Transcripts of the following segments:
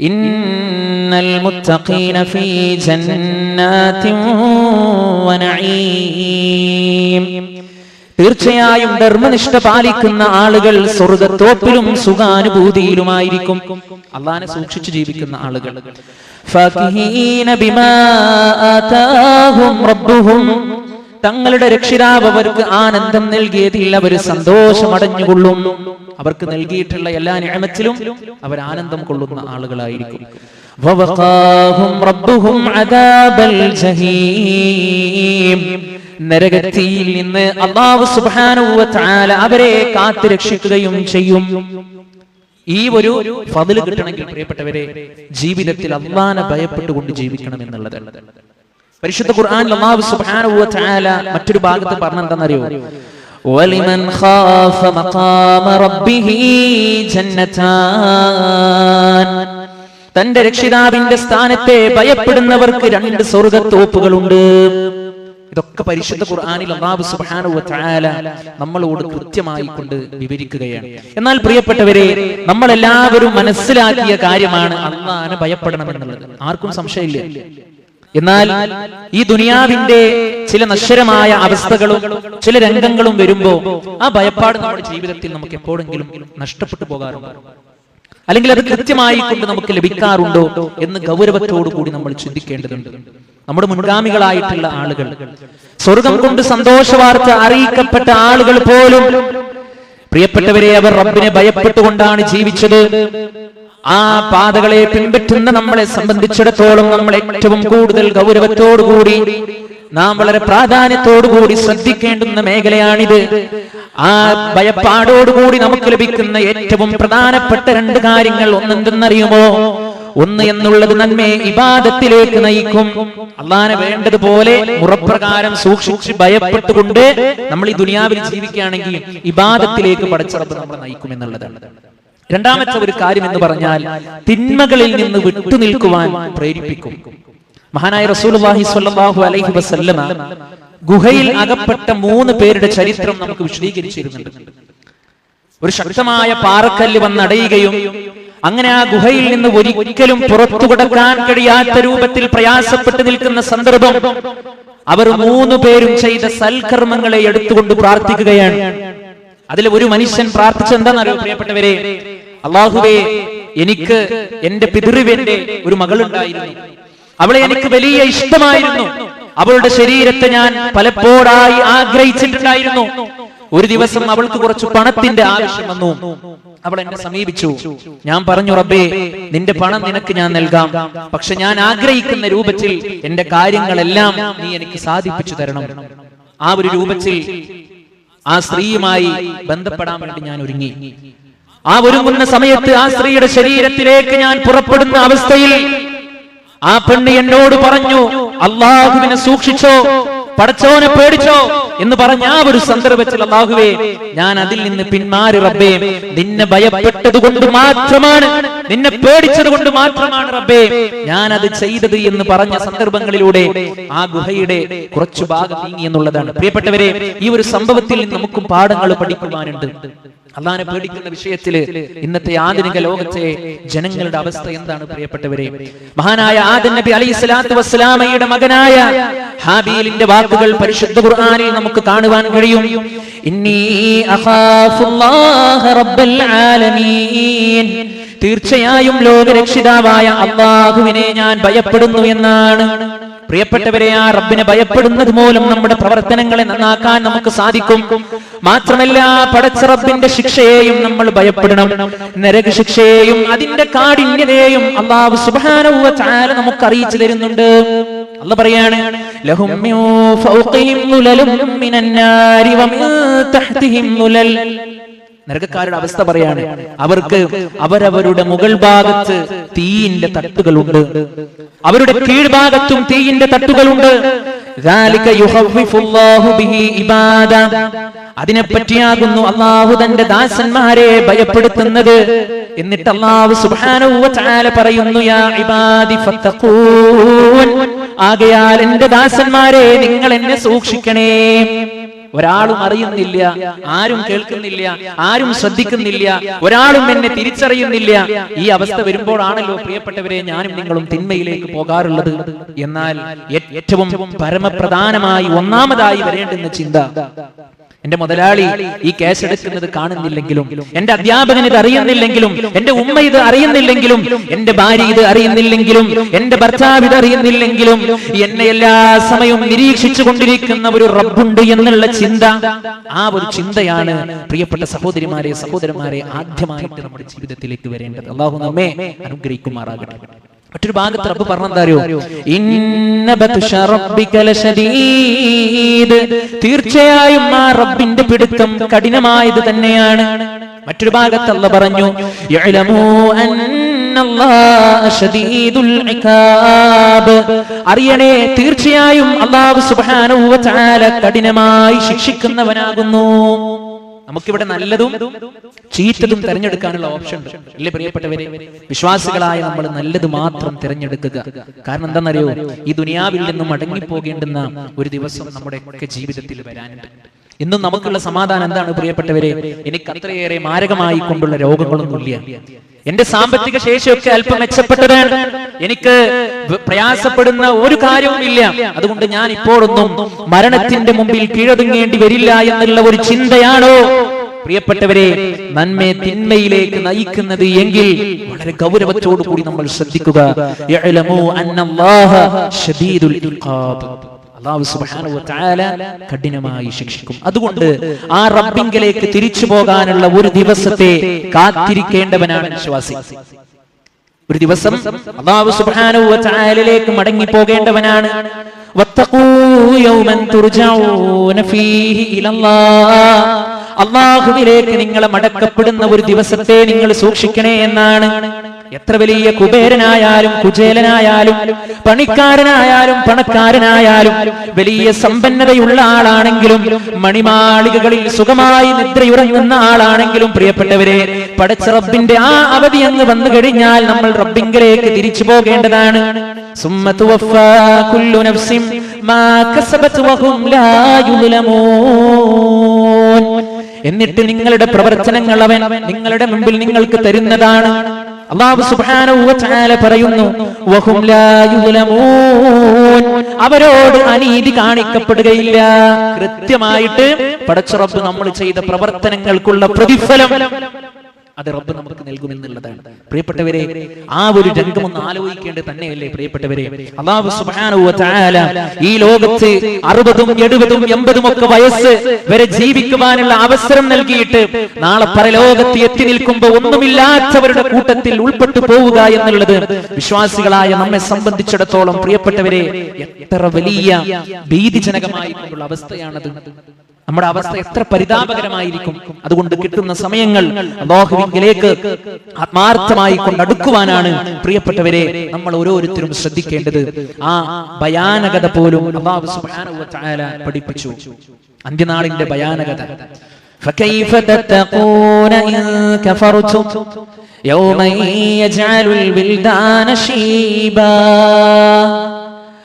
إن المتقين في جنات ونعيم തീർച്ചയായും ധർമ്മനിഷ്ഠ പാലിക്കുന്ന ആളുകൾ സ്വർഗത്തോപ്പിലും സുഖാനുഭൂതിയിലുമായിരിക്കും അള്ളാനെ സൂക്ഷിച്ചു ജീവിക്കുന്ന ആളുകൾ ഫാകിഹീന ബിമാ ആതാഹും റബ്ബുഹും തങ്ങളുടെ രക്ഷിതാവ് അവർക്ക് ആനന്ദം നൽകിയതിൽ അവർ സന്തോഷം അടഞ്ഞുകൊള്ളും അവർക്ക് നൽകിയിട്ടുള്ള എല്ലാ നിയമത്തിലും അവർ ആനന്ദം കൊള്ളുന്ന ആളുകളായിരിക്കും. നരകത്തിയിൽ നിന്ന് അവരെ കാത്തു രക്ഷിക്കുകയും ചെയ്യും. ഈ ഒരു ഫതിൽ കിട്ടണമെങ്കിൽ പ്രിയപ്പെട്ടവരെ ജീവിതത്തിൽ അള്ളാനെ ഭയപ്പെട്ടുകൊണ്ട് ജീവിക്കണം എന്നുള്ളത് പരിശുദ്ധ ഖുർആൻ അല്ലാഹു സുബ്ഹാനഹു വ തആല മറ്റൊരു ഭാഗത്ത് പറഞ്ഞെന്താണെന്നറിയോ വലിമൻ ഖാഫ മഖാമ റബ്ബിഹി ജന്നതാൻ തന്റെ രക്ഷിതാവിന്റെ സ്ഥാനത്തെ ഭയപ്പെടുന്നവർക്ക് രണ്ട് സ്വർഗത്തോപ്പുകളുണ്ട് ഇതൊക്കെ പരിശുദ്ധ ഖുർആാനിൽ അല്ലാഹു സുബ്ഹാനഹു നമ്മളോട് കൃത്യമായി കൊണ്ട് വിവരിക്കുകയാണ്. എന്നാൽ പ്രിയപ്പെട്ടവരെ നമ്മൾ എല്ലാവരും മനസ്സിലാക്കിയ കാര്യമാണ് അള്ളാഹനെ ഭയപ്പെടണം എന്നുള്ളത് ആർക്കും സംശയമില്ല. എന്നാൽ ഈ ദുനിയാവിന്റെ ചില നശ്വരമായ അവസ്ഥകളും ചില രംഗങ്ങളും വരുമ്പോ ആ ഭയപ്പാട് നമ്മുടെ ജീവിതത്തിൽ നമുക്ക് എപ്പോഴെങ്കിലും നഷ്ടപ്പെട്ടു പോകാറുണ്ട്. അല്ലെങ്കിൽ അത് കൃത്യമായി കൊണ്ട് നമുക്ക് ലഭിക്കാറുണ്ടോ എന്ന് ഗൗരവത്തോടു കൂടി നമ്മൾ ചിന്തിക്കേണ്ടതുണ്ട്. നമ്മുടെ മുൻഗാമികളായിട്ടുള്ള ആളുകൾ സ്വർഗം കൊണ്ട് സന്തോഷവാർത്ത അറിയിക്കപ്പെട്ട ആളുകൾ പോലും പ്രിയപ്പെട്ടവരെ അവർ റബ്ബിനെ ഭയപ്പെട്ടുകൊണ്ടാണ് ജീവിച്ചത്. ആ പാതകളെ പിൻപറ്റുന്ന നമ്മളെ സംബന്ധിച്ചിടത്തോളം നമ്മൾ ഏറ്റവും കൂടുതൽ ഗൗരവത്തോടുകൂടി നാം വളരെ പ്രാധാന്യത്തോടുകൂടി ശ്രദ്ധിക്കേണ്ടുന്ന മേഖലയാണിത്. ആ ഭയപ്പാടോടുകൂടി നമുക്ക് ലഭിക്കുന്ന ഏറ്റവും പ്രധാനപ്പെട്ട രണ്ട് കാര്യങ്ങൾ ഒന്നെന്തെന്നറിയുമോ? ഒന്ന് എന്നുള്ളത് നന്മയെ ഇബാദത്തിലേക്ക് നയിക്കും. അള്ളാനെ വേണ്ടതുപോലെ മുറപ്രകാരം സൂക്ഷിച്ച് ഭയപ്പെട്ടുകൊണ്ട് നമ്മൾ ഈ ദുനിയാവിൽ ജീവിക്കുകയാണെങ്കിൽ ഇബാദത്തിലേക്ക് പടച്ചിറപ്പ് നമ്മളെ നയിക്കും എന്നുള്ളതാണ് രണ്ടാമത്തെ ഒരു കാര്യം എന്ന് പറഞ്ഞാൽ തിന്മകളിൽ നിന്ന് വിട്ടുനിൽക്കുവാൻ പ്രേരിപ്പിക്കും. മഹാനായ റസൂലുള്ളാഹി സ്വല്ലല്ലാഹു അലൈഹി വസല്ലമ ഗുഹയിൽ അകപ്പെട്ട മൂന്ന് പേരുടെ ചരിത്രം നമുക്ക് വിശദീകരിച്ചിരുന്നുണ്ട്. ഒരു ശക്തമായ പാറക്കല്ല് വന്നടയുകയും അങ്ങനെ ആ ഗുഹയിൽ നിന്ന് ഒരിക്കലും പുറത്തു കടക്കാൻ കഴിയാത്ത രൂപത്തിൽ പ്രയാസപ്പെട്ടു നിൽക്കുന്ന സന്ദർഭം അവർ മൂന്ന് പേരും ചെയ്ത സൽക്കർമ്മങ്ങളെ എടുത്തുകൊണ്ട് പ്രാർത്ഥിക്കുകയാണ്. അതിൽ ഒരു മനുഷ്യൻ പ്രാർത്ഥിച്ചെന്താണെന്നറിയോ പ്രിയപ്പെട്ടവരെ? അള്ളാഹുവേ എനിക്ക് എന്റെ പിതൃവിന്റെ ഒരു മകളുണ്ടായിരുന്നു. അവളെ എനിക്ക് വലിയ ഇഷ്ടമായിരുന്നു. അവളുടെ ശരീരത്തെ ഞാൻ പലപ്പോഴായി ആഗ്രഹിച്ചിട്ടുണ്ടായിരുന്നു. ഒരു ദിവസം അവൾക്ക് കുറച്ച് പണത്തിന്റെ ആവശ്യം വന്നു. അവൾ എന്നെ സമീപിച്ചു. ഞാൻ പറഞ്ഞു റബ്ബേ നിന്റെ പണം നിനക്ക് ഞാൻ നൽകാം. പക്ഷെ ഞാൻ ആഗ്രഹിക്കുന്ന രൂപത്തിൽ എന്റെ കാര്യങ്ങളെല്ലാം നീ എനിക്ക് സാധിപ്പിച്ചു തരണം. ആ ഒരു രൂപത്തിൽ ആ സ്ത്രീയുമായി ബന്ധപ്പെടാൻ വേണ്ടി ഞാൻ ഒരുങ്ങി. ആ ഒരുങ്ങുന്ന സമയത്ത് ആ സ്ത്രീയുടെ ശരീരത്തിലേക്ക് ഞാൻ പുറപ്പെടുന്ന അവസ്ഥയിൽ ആ പെണ്ണ് എന്നോട് പറഞ്ഞു അള്ളാഹുവിനെ സൂക്ഷിച്ചോ പടച്ചോനെ പേടിച്ചോ എന്ന് പറഞ്ഞ ആ ഒരു സന്ദർഭത്തിൽ അള്ളാഹുവേ ഞാൻ അതിൽ നിന്ന് പിന്മാറി റബ്ബേ നിന്നെ ഭയപ്പെട്ടത് കൊണ്ട് മാത്രമാണ് നിന്നെ പേടിച്ചത് കൊണ്ട് മാത്രമാണ് റബ്ബേ ഞാൻ അത് ചെയ്തത് എന്ന് പറഞ്ഞ സന്ദർഭങ്ങളിലൂടെ ആ ഗുഹയുടെ കുറച്ചു ഭാഗം നീങ്ങി എന്നുള്ളതാണ്. പ്രിയപ്പെട്ടവരെ ഈ ഒരു സംഭവത്തിൽ നമുക്കും പാഠങ്ങൾ പഠിക്കുവാനുണ്ട്. അള്ളാനെ പേടിക്കുന്ന വിഷയത്തിൽ ഇന്നത്തെ ആധുനിക ലോകത്തെ ജനങ്ങളുടെ അവസ്ഥ എന്താണ് പ്രിയപ്പെട്ടവരെ? മഹാനായ ആദൻ നബി അലൈഹി സ്വലാത്തു വസ്സലാമയുടെ മകനായ ഹാബീലിന്റെ വാക്കുകൾ പരിശുദ്ധ ഖുർആനിൽ നമുക്ക് കാണുവാൻ കഴിയും. ഇന്നി അഖാഫുല്ലാഹ റബ്ബൽ ആലമീൻ. തീർച്ചയായും ലോകരക്ഷിതാവായ അള്ളാഹുവിനെ ഞാൻ ഭയപ്പെടുന്നു എന്നാണ്. പ്രിയപ്പെട്ടവരെ ആ റബ്ബിനെ ഭയപ്പെടുന്നത് മൂലം നമ്മുടെ പ്രവർത്തനങ്ങളെ നന്നാക്കാൻ നമുക്ക് സാധിക്കും. മാത്രമല്ല പടച്ച റബ്ബിന്റെ ശിക്ഷയെയും നമ്മൾ ഭയപ്പെടണം. നരക ശിക്ഷയെയും അതിന്റെ കാഠിന്യതയെയും അള്ളാഹു സുബ്ഹാനഹു വ തആല നമുക്ക് അറിയിച്ചു തരുന്നുണ്ട്. അല്ല പറയാണ് ലഹും നരകക്കാരുടെ അവസ്ഥ പറയാണ്. അവർക്ക് അവരവരുടെ മുകൾ ഭാഗത്ത് തീയിന്റെ തട്ടുകളുണ്ട്. അവരുടെ കീഴ്ഭാഗത്തും തീയിന്റെ തട്ടുകളുണ്ട്. അതിനെപ്പറ്റിയാകുന്നു അള്ളാഹു തന്റെ ദാസന്മാരെ ഭയപ്പെടുത്തുന്നത്. എന്നിട്ട് അള്ളാഹു സുബാന പറയുന്നു യാ ഇബാദി ആകയാൽ എന്റെ ദാസന്മാരെ നിങ്ങൾ എന്നെ സൂക്ഷിക്കണേ. ഒരാളും അറിയുന്നില്ല ആരും കേൾക്കുന്നില്ല ആരും ശ്രദ്ധിക്കുന്നില്ല ഒരാളും എന്നെ തിരിച്ചറിയുന്നില്ല. ഈ അവസ്ഥ വരുമ്പോഴാണല്ലോ പ്രിയപ്പെട്ടവരെ ഞാനും നിങ്ങളും തിന്മയിലേക്ക് പോകാറുള്ളത്. എന്നാൽ ഏറ്റവും പരമപ്രധാനമായി ഒന്നാമതായി വരേണ്ടുന്ന ചിന്ത എന്റെ മുതലാളി ഈ കേസ് എടുക്കുന്നത് കാണുന്നില്ലെങ്കിലും എന്റെ അധ്യാപകൻ ഇത് അറിയുന്നില്ലെങ്കിലും എന്റെ ഉമ്മ ഇത് അറിയുന്നില്ലെങ്കിലും എന്റെ ഭാര്യ ഇത് അറിയുന്നില്ലെങ്കിലും എന്റെ ഭർത്താവ് ഇത് അറിയുന്നില്ലെങ്കിലും എന്നെ എല്ലാ സമയവും നിരീക്ഷിച്ചു കൊണ്ടിരിക്കുന്ന ഒരു റബ്ബുണ്ട് എന്നുള്ള ചിന്ത ആ ഒരു ചിന്തയാണ് പ്രിയപ്പെട്ട സഹോദരിമാരെ സഹോദരന്മാരെ ആദ്യമായിട്ട് നമ്മുടെ ജീവിതത്തിലേക്ക് വരേണ്ടത്. അള്ളാഹു നമ്മെ അനുഗ്രഹിക്കുമാറാകട്ടെ. മറ്റൊരു ഭാഗത്ത് റബ്ബ് പറഞ്ഞെന്താറിയോ തീർച്ചയായും ആ റബ്ബിന്റെ പിടുത്തം കഠിനമായത് തന്നെയാണ്. മറ്റൊരു ഭാഗത്ത് അല്ല പറഞ്ഞു അറിയണേ തീർച്ചയായും അള്ളാഹു സുബ്ഹാനഹു വ തആല കഠിനമായി ശിക്ഷിക്കുന്നവനാകുന്നു. നമുക്കിവിടെ നല്ലതും ചീറ്റതും തിരഞ്ഞെടുക്കാനുള്ള ഓപ്ഷൻ ഉണ്ട്. അല്ലേ പ്രിയപ്പെട്ടവരെ? വിശ്വാസികളായ നമ്മൾ നല്ലത് മാത്രം തിരഞ്ഞെടുക്കുക. കാരണം എന്താണെന്നറിയോ? ഈ ദുനിയാവിൽ നിന്നും മടങ്ങിപ്പോകേണ്ടുന്ന ഒരു ദിവസം നമ്മുടെയൊക്കെ ജീവിതത്തിൽ വരാനുണ്ട്. ഇന്നും നമുക്കുള്ള സമാധാനം എന്താണ് പ്രിയപ്പെട്ടവരെ? എനിക്ക് അത്രയേറെ മാരകമായി കൊണ്ടുള്ള രോഗങ്ങളൊന്നുമില്ല എന്റെ സാമ്പത്തിക ശേഷിയൊക്കെ അല്പം മെച്ചപ്പെട്ടതാണ്. എനിക്ക് പ്രയാസപ്പെടുന്ന ഒരു കാര്യവും ഇല്ല അതുകൊണ്ട് ഞാൻ ഇപ്പോഴൊന്നും മരണത്തിന്റെ മുമ്പിൽ കീഴൊതുങ്ങേണ്ടി വരില്ല എന്നുള്ള ഒരു ചിന്തയാണോ? പ്രിയപ്പെട്ടവരെ നന്മ തിന്മയിലേക്ക് നയിക്കുന്നത് എങ്കിൽ വളരെ ഗൗരവത്തോടു കൂടി നമ്മൾ ശ്രദ്ധിക്കുക. അള്ളാഹു സുബ്ഹാനഹു വ തആല കഠിനമായി ശിക്ഷിക്കും. അതുകൊണ്ട് ആ റബ്ബിങ്കിലേക്ക് തിരിച്ചു പോകാനുള്ള ഒരു ദിവസത്തെ കാത്തിരിക്കേണ്ടവനാണ് വിശ്വാസി. ഒരു ദിവസം അള്ളാഹു സുബ്ഹാനഹു വ തആലയിലേക്ക് മടങ്ങി പോകേണ്ടവനാണ് അള്ളാഹുവിലേക്ക് നിങ്ങളെ മടക്കപ്പെടുന്ന ഒരു ദിവസത്തെ നിങ്ങൾ സൂക്ഷിക്കണേ എന്നാണ്. എത്ര വലിയ കുബേരനായാലും കുചേലനായാലും പണിക്കാരനായാലും പണക്കാരനായാലും വലിയ സമ്പന്നതയുള്ള ആളാണെങ്കിലും മണിമാളികകളിൽ സുഖമായി നിദ്രയുറങ്ങുന്ന ആളാണെങ്കിലും പ്രിയപ്പെട്ടവരെ പടച്ച റബ്ബിന്റെ ആ അവധി എന്ന് വന്നു കഴിഞ്ഞാൽ നമ്മൾ റബ്ബിങ്കിലേക്ക് തിരിച്ചു പോകേണ്ടതാണ്. എന്നിട്ട് നിങ്ങളുടെ പ്രവർത്തനങ്ങൾ അവൻ നിങ്ങളുടെ മുമ്പിൽ നിങ്ങൾക്ക് തരുന്നതാണ്. അള്ളാഹു വതആല പറയുന്നു അവരോട് അനീതി കാണിക്കപ്പെടുകയില്ല. കൃത്യമായിട്ട് പടച്ച റബ്ബ് നമ്മൾ ചെയ്ത പ്രവർത്തനങ്ങൾക്കുള്ള പ്രതിഫലം. അത് റബ്ബ് നമുക്ക് നൽകുമെന്നുള്ളതാണ്. പ്രിയപ്പെട്ടവരെ ആ ഒരു രംഗം ഒന്ന് ആലോചിക്കേണ്ടത് തന്നെയല്ലേ പ്രിയപ്പെട്ടവരെ? ഈ ലോകത്ത് അറുപതും എഴുപതും എൺപതും ഒക്കെ വയസ്സ് വരെ ജീവിക്കുവാനുള്ള അവസരം നൽകിയിട്ട് നാളെ പരലോകത്ത് എത്തി നിൽക്കുമ്പോൾ ഒന്നുമില്ലാത്തവരുടെ കൂട്ടത്തിൽ ഉൾപ്പെട്ടു പോവുക എന്നുള്ളത് വിശ്വാസികളായ നമ്മെ സംബന്ധിച്ചിടത്തോളം പ്രിയപ്പെട്ടവരെ എത്ര വലിയ ഭീതിജനകമായിട്ടുള്ള അവസ്ഥയാണത്. നമ്മുടെ അവസ്ഥ എത്ര പരിതാപകരമായിരിക്കും അതുകൊണ്ട് കിട്ടുന്ന സമയങ്ങൾ അള്ളാഹുവിലേക്ക് ആത്മാർത്ഥമായി കൊണ്ടടുക്കുവാനാണ് പ്രിയപ്പെട്ടവരെ നമ്മൾ ഓരോരുത്തരും ശ്രദ്ധിക്കേണ്ടത് ആ ഭയാനകത പോലും അള്ളാഹു സുബ്ഹാനഹു വ തആല പഠിപ്പിച്ചു അന്ത്യനാളിന്റെ ഭയാനകത فكيف تتقون إن كفرتم يوما يجعل البلدان شيبا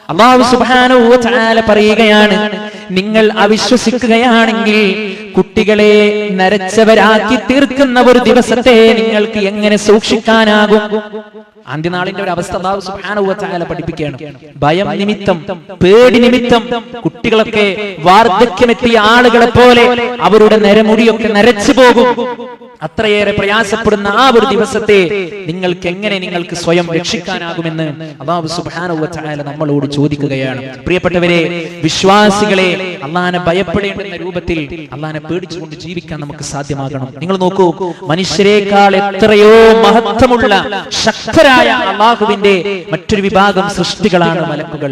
അള്ളാഹു സുബ്ഹാനഹു വ തആല പറയുകയാണ് നിങ്ങൾ അവിശ്വസിക്കുകയാണെങ്കിൽ കുട്ടികളെ നരച്ചവരാക്കി തീർക്കുന്ന ഒരു ദിവസത്തെ നിങ്ങൾക്ക് എങ്ങനെ സൂക്ഷിക്കാനാകും? അന്ത്യനാളിന്റെ ഒരു അവസ്ഥ അള്ളാഹു പഠിപ്പിക്കുകയാണ്. ഭയം നിമിത്തം പേടി നിമിത്തം കുട്ടികളൊക്കെ വാർദ്ധക്യമെത്തിയ ആളുകളെ പോലെ അവരുടെ നരമുടിയൊക്കെ നരച്ചു പോകും. അത്രയേറെ പ്രയാസപ്പെടുന്ന ആ ഒരു ദിവസത്തെ നിങ്ങൾക്ക് എങ്ങനെ നിങ്ങൾക്ക് സ്വയം രക്ഷിക്കാനാകുമെന്ന് അള്ളാഹു തആല നമ്മളോട് ചോദിക്കുകയാണ്. പ്രിയപ്പെട്ടവരെ വിശ്വാസികളെ അള്ളഹാനെ ഭയപ്പെടേണ്ടുന്ന രൂപത്തിൽ അള്ളഹാനെ പേടിച്ചുകൊണ്ട് ജീവിക്കാൻ നമുക്ക് സാധ്യമാകണം. നിങ്ങൾ നോക്കൂ മനുഷ്യരെക്കാൾ എത്രയോ മഹത്വമുള്ള ശക്തരായ അള്ളാഹുവിന്റെ മറ്റൊരു വിഭാഗം സൃഷ്ടികളാണ് മലക്കുകൾ.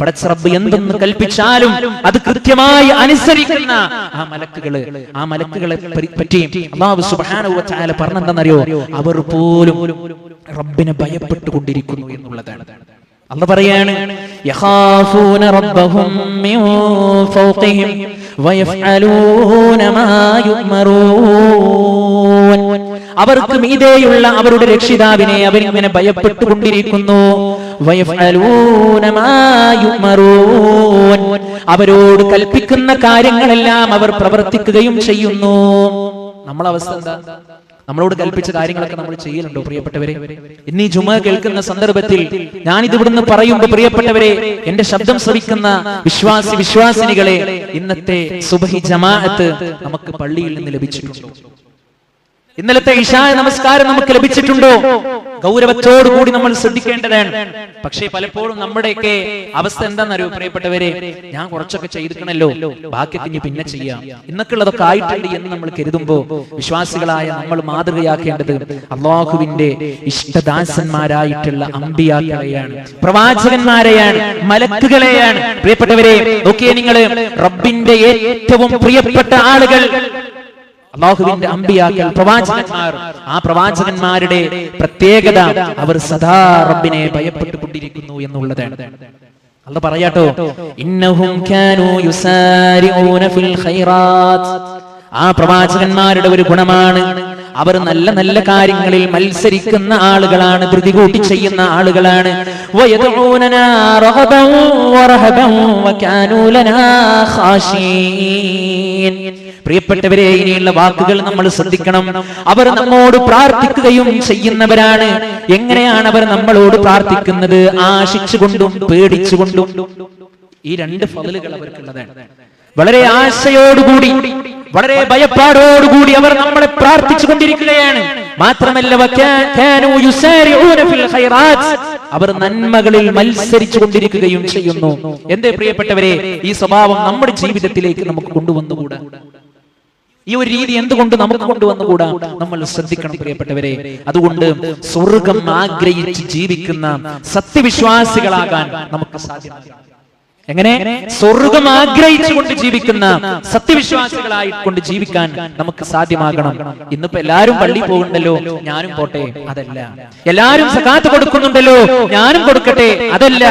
പടച്ച റബ്ബ് എന്തെന്ന് കൽപ്പിച്ചാലും അത് കൃത്യമായി അനുസരിക്കുന്ന ആ മലക്കുകൾ. ആ മലക്കുകളെ പറ്റി അള്ളാഹു തആല പറഞ്ഞെന്താണെന്നറിയോ അവർ പോലും റബ്ബിനെ ഭയപ്പെട്ടുകൊണ്ടിരിക്കുന്നു എന്നുള്ളതാണ്. അന്ന് പറയാണ് യഖാഫൂന റബ്ബഹും മിൻ അവർക്ക് മീതെയുള്ള അവരുടെ രക്ഷിതാവിനെ അവരിങ്ങനെ ഭയപ്പെട്ടുകൊണ്ടിരിക്കുന്നു. അവരോട് കൽപ്പിക്കുന്ന കാര്യങ്ങളെല്ലാം അവർ പ്രവർത്തിക്കുകയും ചെയ്യുന്നു. നമ്മളെ അവസ്ഥ എന്താ? നമ്മളോട് കൽപ്പിച്ച കാര്യങ്ങളൊക്കെ നമ്മൾ ചെയ്യലുണ്ടോ പ്രിയപ്പെട്ടവരെ? ഇന്നീ ചുമ ജുമ കേൾക്കുന്ന സന്ദർഭത്തിൽ ഞാൻ ഇതിവിടുന്ന് പറയുമ്പോൾ പ്രിയപ്പെട്ടവരെ എന്റെ ശബ്ദം ശ്രവിക്കുന്ന വിശ്വാസി വിശ്വാസിനികളെ ഇന്നത്തെ സുബഹി ജമാഅത്ത് നമുക്ക് പള്ളിയിൽ നിന്ന് ലഭിച്ചിട്ടുണ്ടോ. ഇന്നലത്തെ ഇഷായ നമസ്കാരം നമുക്ക് ലഭിച്ചിട്ടുണ്ടോ? ഗൗരവത്തോടുകൂടി നമ്മൾ ശ്രദ്ധിക്കേണ്ടതാണ്. പക്ഷേ പലപ്പോഴും നമ്മുടെയൊക്കെ അവസ്ഥ എന്താണെന്നറിയോ പ്രിയപ്പെട്ടവരെ? ഞാൻ കുറച്ചൊക്കെ ചെയ്തിരിക്കണല്ലോ. ബാക്കി ഇനി പിന്നെ ചെയ്യാം. ഇന്നൊക്കെ ഉള്ളതൊക്കെ ആയിട്ടുണ്ട് എന്ന് നമ്മൾ കരുതുമ്പോ വിശ്വാസികളായ നമ്മൾ മാതൃകയാക്കേണ്ടത് അള്ളാഹുവിന്റെ ഇഷ്ടദാസന്മാരായിട്ടുള്ള അമ്പിയാക്കളെയാണ് പ്രവാചകന്മാരെയാണ് മലക്കുകളെയാണ്. പ്രിയപ്പെട്ടവരെ നോക്കിയേ നിങ്ങൾ റബ്ബിന്റെ ഏറ്റവും പ്രിയപ്പെട്ട ആളുകൾ അള്ളാഹുവിന്റെ അമ്പിയാക്കൽ പ്രവാചകന്മാർ. ആ പ്രവാചകന്മാരുടെ പ്രത്യേകത അവർ സദാ റബ്ബിനെ ഭയപ്പെട്ടുകൊണ്ടിരിക്കുന്നു എന്നുള്ളതാണ് അല്ല പറയാട്ടോ ഇന്നഹും കാനു യുസാരിഊന ഫിൽ ഖൈറാത്ത്. ആ പ്രവാചകന്മാരുടെ ഒരു ഗുണമാണ് അവർ നല്ല നല്ല കാര്യങ്ങളിൽ മത്സരിക്കുന്ന ആളുകളാണ് ധൃതി കൂട്ടി ചെയ്യുന്ന ആളുകളാണ്. ഖാശീൻ. പ്രിയപ്പെട്ടവരെ ഇനിയുള്ള വാക്കുകൾ നമ്മൾ ശ്രദ്ധിക്കണം. അവർ നമ്മോട് പ്രാർത്ഥിക്കുകയും ചെയ്യുന്നവരാണ്. എങ്ങനെയാണ് അവർ നമ്മളോട് പ്രാർത്ഥിക്കുന്നത്? ആശിച്ചുകൊണ്ടും പേടിച്ചുകൊണ്ടും. ഈ രണ്ട് ഫലലുകൾ അവർക്കുള്ളതാണ്. വളരെ ആശയോടുകൂടി വളരെ ഭയപ്പാടോടുകൂടി അവർ നമ്മളെ പ്രാർത്ഥിച്ചു കൊണ്ടിരിക്കുകയാണ് മാത്രമല്ല. അവർ നന്മകളിൽ മത്സരിച്ചു കൊണ്ടിരിക്കുകയും ചെയ്യുന്നു. എന്റെ പ്രിയപ്പെട്ടവരെ ഈ സ്വഭാവം നമ്മുടെ ജീവിതത്തിലേക്ക് നമുക്ക് കൊണ്ടുവന്നുകൂടാ? ഈ ഒരു രീതി എന്തുകൊണ്ട് നമുക്ക് കൊണ്ടുവന്നുകൂടാ? നമ്മൾ ശ്രദ്ധിക്കണം പ്രിയപ്പെട്ടവരെ. അതുകൊണ്ട് സ്വർഗം ആഗ്രഹിച്ച് ജീവിക്കുന്ന സത്യവിശ്വാസികളാകാൻ നമുക്ക് സാധ്യമാണ് എങ്ങനെ? സ്വർഗം ആഗ്രഹിച്ചുകൊണ്ട് ജീവിക്കുന്ന സത്യവിശ്വാസികളായിക്കൊണ്ട് ജീവിക്കാൻ നമുക്ക് സാധ്യമാകണം. ഇന്നിപ്പോ എല്ലാരും പള്ളി പോകണ്ടല്ലോ ഞാനും പോട്ടെ. അതല്ല. എല്ലാരും സകാത്ത് കൊടുക്കുന്നുണ്ടല്ലോ. ഞാനും കൊടുക്കട്ടെ അതല്ല.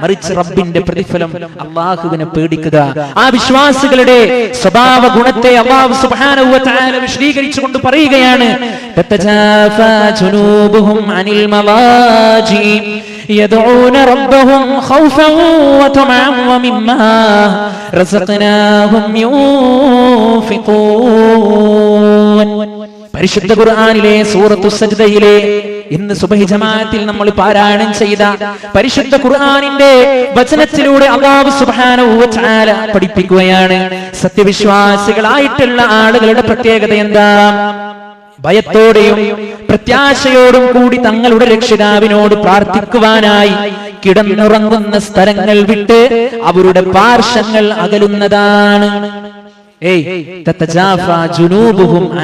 മറിച്ച് റബ്ബിന്റെ പ്രതിഫലം അള്ളാഹുവിനെ പേടിക്കുക. ആ വിശ്വാസികളുടെ സ്വഭാവ ഗുണത്തെ അള്ളാഹു സുബ്ഹാനഹു വ തആല വിശദീകരിച്ചുകൊണ്ട് പറയുകയാണ്. തതജാഫാ ജുനൂബുഹും അനിൽ മവാജി يدعون ربهم خوفا وطمعا ومما رزقناهم ينفقون പരിശുദ്ധ ഖുർആനിലെ സൂറത്തു സജ്ദയിലെ ഇന്ന് സുബഹി ജമാഅത്തിൽ നമ്മൾ പാരായണം ചെയ്ത പരിശുദ്ധ ഖുർആനിന്റെ വചനത്തിലൂടെ അല്ലാഹു സുബ്ഹാനഹു വ തആല പഠിപ്പിക്കുകയാണ് സത്യവിശ്വാസികളായിട്ടുള്ള ആളുകളുടെ പ്രത്യേകത എന്താ ഭയത്തോടെയും പ്രത്യാശയോടും കൂടി തങ്ങളുടെ രക്ഷിതാവിനോട് പ്രാർത്ഥിക്കുവാനായി കിടന്നുറങ്ങുന്ന സ്ഥലങ്ങൾ വിട്ട് അവരുടെ പാർശ്വങ്ങൾ അകലുന്നതാണ്.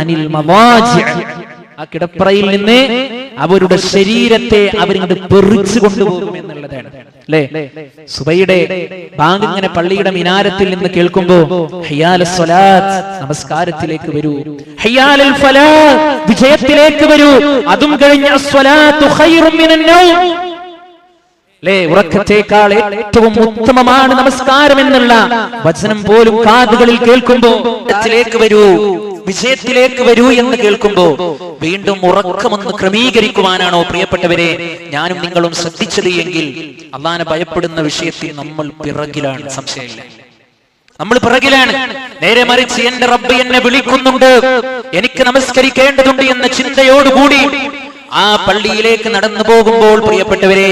അനിൽ ആ കിടപ്പറയിൽ നിന്ന് അവരുടെ ശരീരത്തെ അവരിങ്ങോട്ട് പെറിച്ചു കൊണ്ടുപോകും എന്നുള്ളതാണ്. അല്ലേ സുബൈയുടെ ബാങ്ക് ഇങ്ങനെ പള്ളിയുടെ മിനാരത്തിൽ നിന്ന് കേൾക്കുമ്പോ നമസ്കാരത്തിലേക്ക് വരൂ. വിജയത്തിലേക്ക് വരൂ. അതും കഴിഞ്ഞ അല്ലേ ഉറക്കത്തേക്കാൾ ഏറ്റവും ഉത്തമമാണ് നമസ്കാരം എന്നുള്ള വചനം പോലും കാതുകളിൽ കേൾക്കുമ്പോ വരൂ. വിജയത്തിലേക്ക് വരൂ എന്ന് കേൾക്കുമ്പോ വീണ്ടും ഉറക്കമൊന്ന് ക്രമീകരിക്കുവാനാണോ പ്രിയപ്പെട്ടവരെ? ഞാനും നിങ്ങളും ശ്രദ്ധിച്ചത് എങ്കിൽ അള്ളാനെ ഭയപ്പെടുന്ന വിഷയത്തിൽ നമ്മൾ പിറകിലാണ്. സംശയമില്ല. നമ്മൾ പിറകിലാണ്. നേരെ മറിച്ച് എന്റെ റബ്ബ് എന്നെ വിളിക്കുന്നുണ്ട്. എനിക്ക് നമസ്കരിക്കേണ്ടതുണ്ട് എന്ന ചിന്തയോടുകൂടി ആ പള്ളിയിലേക്ക് നടന്നു പോകുമ്പോൾ പ്രിയപ്പെട്ടവരെ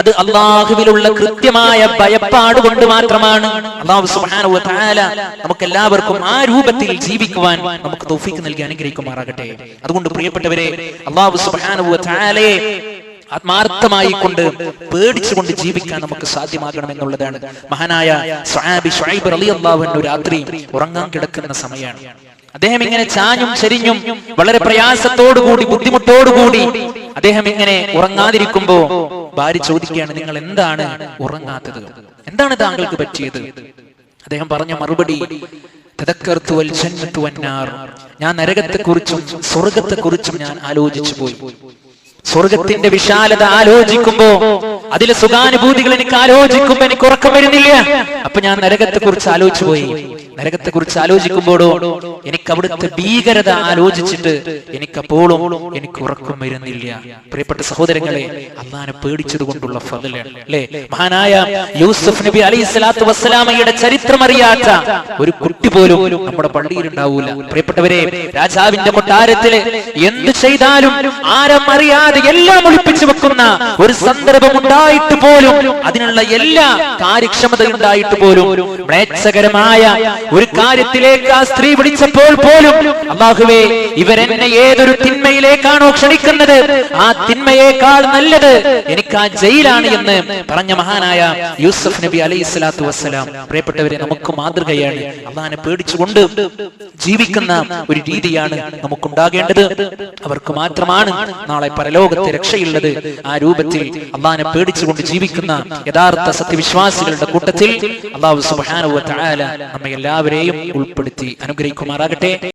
അത് അള്ളാഹുവിലുള്ള കൃത്യമായ ഭയപ്പാട് കൊണ്ട് മാത്രമാണ്. അള്ളാഹു തആല നമുക്ക് എല്ലാവർക്കും ആ രൂപത്തിൽ ജീവിക്കുവാൻ നമുക്ക് തോഫിക്ക് നൽകി അനുഗ്രഹിക്കുമാറാകട്ടെ. അതുകൊണ്ട് പ്രിയപ്പെട്ടവരെ അള്ളാഹു സുബ്ഹാനഹു വ തആലയെ ആത്മാർത്ഥമായി കൊണ്ട് പേടിച്ചുകൊണ്ട് ജീവിക്കാൻ നമുക്ക് സാധ്യമാകണം എന്നുള്ളതാണ് മഹാനായ സ്വഹാബി ഷുഐബ് അലി അള്ളാഹുവിന്റെ രാത്രി ഉറങ്ങാൻ കിടക്കുന്ന സമയമാണ് അദ്ദേഹം ഇങ്ങനെ ചാഞ്ഞും ചെരിഞ്ഞും വളരെ പ്രയാസത്തോടുകൂടി ബുദ്ധിമുട്ടോടുകൂടി അദ്ദേഹം ഇങ്ങനെ ഉറങ്ങാതിരിക്കുമ്പോ ഭാര്യ ചോദിക്കുകയാണ് നിങ്ങൾ എന്താണ് ഉറങ്ങാത്തത്? എന്താണ് താങ്കൾക്ക് പറ്റിയത്? അദ്ദേഹം പറഞ്ഞ മറുപടി ഞാൻ നരകത്തെക്കുറിച്ചും സ്വർഗത്തെക്കുറിച്ചും ഞാൻ ആലോചിച്ചു പോയി. സ്വർഗത്തിന്റെ വിശാലത ആലോചിക്കുമ്പോ അതിലെ സുഖാനുഭൂതികൾ എനിക്ക് ആലോചിക്കുമ്പോ എനിക്ക് ഉറക്കം വരുന്നില്ല. അപ്പൊ ഞാൻ നരകത്തെ കുറിച്ച് ആലോചിച്ചു പോയി. നരകത്തെ കുറിച്ച് ആലോചിക്കുമ്പോഴോ എനിക്ക് അവിടുത്തെ ഭീകരത ആലോചിച്ചിട്ട് എനിക്ക് അപ്പോഴും എനിക്ക് ഉറക്കം വരുന്നില്ല. പ്രിയപ്പെട്ട സഹോദരങ്ങളെ അള്ളാനെ പേടിച്ചത് കൊണ്ടുള്ള അല്ലേ? മഹാനായ യൂസുഫ് നബി അലൈഹി സ്വലാത്തു വസ്സലാമയുടെ ചരിത്രം അറിയാത്ത ഒരു കുട്ടി പോലും നമ്മുടെ പള്ളിയിൽ ഉണ്ടാവൂല പ്രിയപ്പെട്ടവരെ രാജാവിന്റെ കൊട്ടാരത്തിൽ എന്ത് ചെയ്താലും ആരം അറിയാതെ എല്ലാം ഒളിപ്പിച്ചു വെക്കുന്ന ഒരു സന്ദർഭം ഉണ്ടായിട്ട് പോലും അതിനുള്ള എല്ലാ കാര്യക്ഷമത ഉണ്ടായിട്ട് പോലും മ്ലേച്ഛകരമായ ഒരു കാര്യത്തിലേക്ക് ആ സ്ത്രീ വിളിച്ചപ്പോൾ പോലും അള്ളാഹുവേ ഇവരെന്നെ ഏതൊരു തിന്മയിലേക്കാണോ ക്ഷണിക്കുന്നത്? ആ തിന്മയേക്കാൾ നല്ലത് എനിക്ക് ആ ജയിലാണ് എന്ന് പറഞ്ഞ മഹാനായ യൂസഫ് നബി അലൈഹി സ്വലാത്തു വസ്സലാം. പ്രിയപ്പെട്ടവരെ നമുക്ക് മാതൃകയാണ്. അള്ളഹാനെ പേടിച്ചുകൊണ്ട് ജീവിക്കുന്ന ഒരു രീതിയാണ് നമുക്കുണ്ടാകേണ്ടത്. അവർക്ക് മാത്രമാണ് നാളെ പരലോകത്തെ രക്ഷയുള്ളത്. ആ രൂപത്തിൽ അള്ളാഹിനെ പേടിച്ചുകൊണ്ട് ജീവിക്കുന്ന യഥാർത്ഥ സത്യവിശ്വാസികളുടെ കൂട്ടത്തിൽ അള്ളാഹു സുബാനുവ നമ്മെ എല്ലാവരെയും ഉൾപ്പെടുത്തി അനുഗ്രഹിക്കുമാറാകട്ടെ.